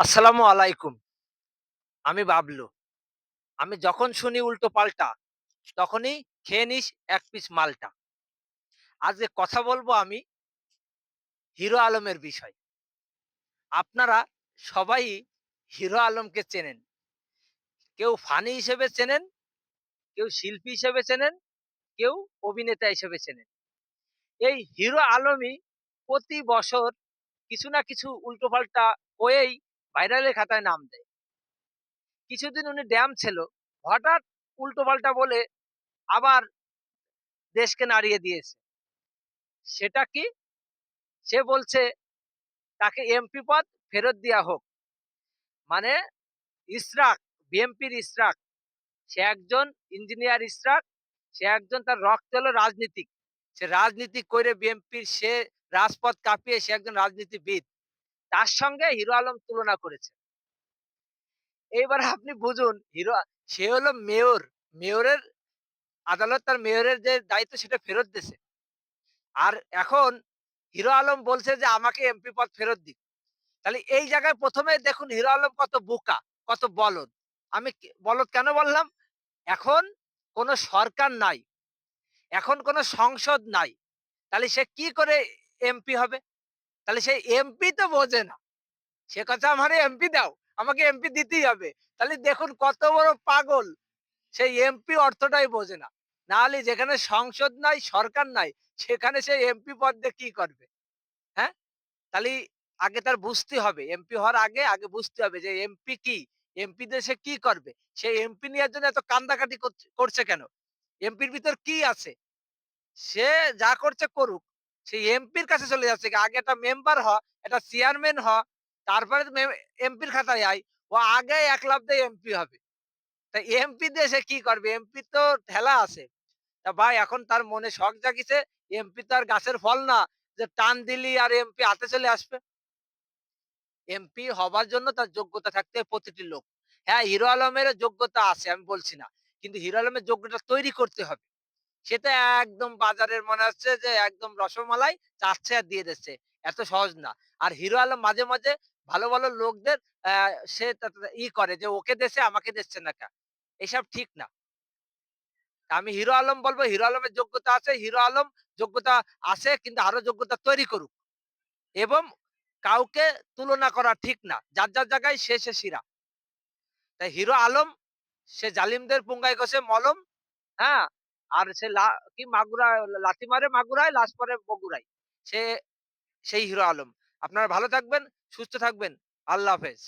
আসসালামু আলাইকুম। আমি বাবলু। আমি যখন শুনি উল্টো পাল্টা, তখনই খেয়ে নিস এক পিস মালটা। আজকে কথা বলব আমি হিরো আলমের বিষয়। আপনারা সবাই হিরো আলমকে চেনেন। কেউ ফানি হিসেবে চেনেন, কেউ শিল্পী হিসেবে চেনেন, কেউ অভিনেতা হিসেবে চেনেন। এই হিরো আলমই প্রতি বছর কিছু না কিছু উল্টোপাল্টা হয়েই ভাইরালের খাতায় নাম দেয়। কিছুদিন উনি ড্যাম ছিল। হঠাৎ উল্টোপাল্টা বলে আবার দেশকে নাড়িয়ে দিয়েছে। সেটা কি? সে বলছে তাকে এমপি পদ ফেরত দেয়া হোক। মানে ইশরাক, বিএনপির ইশরাক। সে একজন ইঞ্জিনিয়ার ইশরাক। সে একজন তার রক্তে হলো রাজনীতিক। সে রাজনীতি করে বিএনপির সে রাজপথ কাঁপিয়ে সে একজন রাজনীতিবিদ। তার সঙ্গে হিরো আলম তুলনা করেছে। এইবার আপনি বুঝুন হিরো সে হলো মেয়র। মেয়রের আদালত তার মেয়রের যে দায়িত্ব সেটা ফেরত দিছে। আর এখন হিরো আলম বলছে যে আমাকে এমপি পদ ফেরত দিন। তাহলে এই জায়গায় প্রথমে দেখুন হিরো আলম কত বোকা, কত বলদ। আমি বলদ কেন বললাম? এখন কোন সরকার নাই। এখন কোন সংসদ নাই। তাহলে সে কি করে এমপি হবে? তাহলে সে এমপি তো বোঝে না। সে কথা আমারে এমপি দাও। আমাকে এমপি দিতেই হবে। তাহলে দেখুন কত বড় পাগল। সেই এমপি অর্থটাই বোঝে না। না হলে যেখানে সংসদ নাই, সরকার নাই, সেখানে সে এমপি পদ কি করবে? হ্যাঁ? তাহলে আগে তার বুঝতে হবে। এমপি হওয়ার আগে, আগে বুঝতে হবে যে এমপি কি? এমপি সে কি করবে? সে এমপি নেওয়ার জন্য এত কান্দাকাটি করছে কেন? এমপির ভিতর কি আছে? সে যা করছে করুক। সে এমপির কাছে চলে যাচ্ছে। আগে একটা মেম্বার হ, একটা চেয়ারম্যান হ, তারপরে এমপির খাতায় আয়। ও আগে ১ লাফ দিয়ে এমপি হবে। তা এমপি সে কি করবে? এমপির তো ঠেলা আছে। তা ভাই এখন তার মনে শখ জাগিছে। এমপি তো আর গাছের ফল না যে টান দিলি আর এমপি হাতে চলে আসবে। এমপি হবার জন্য তার যোগ্যতা থাকতে হবে প্রতিটি লোক। হ্যাঁ, হিরো আলমেরও যোগ্যতা আছে আমি বলছি না। কিন্তু হিরো আলমের যোগ্যতা তৈরি করতে হবে। সেটা একদম বাজারের মনে হচ্ছে যে একদম রসমালাই চাচ্ছে আর দিয়ে দিচ্ছে। এত সহজ না। আর হিরো আলম মাঝে, মাঝে ভালো, ভালো লোকদের সে ই করে যে ওকে দিছে আমাকে দিচ্ছে না কেন? এসব ঠিক না। আমি হিরো আলম বলব হিরো আলমের যোগ্যতা আছে। হিরো আলম যোগ্যতা আছে কিন্তু আরও যোগ্যতা তৈরি করুক। এবং কাউকে তুলনা করা ঠিক না। যার, যার জায়গায় সে, সে সেরা। তাই হিরো আলম সে জালিমদের পুঙ্গায় ঘষে মলম, হ্যাঁ? আর সে কি মাগুরা লাথি মারে মাগুরায়, লাশ পরে বগুড়ায়। সে সেই হিরো আলম। আপনারা ভালো থাকবেন, সুস্থ থাকবেন। আল্লাহ হাফেজ।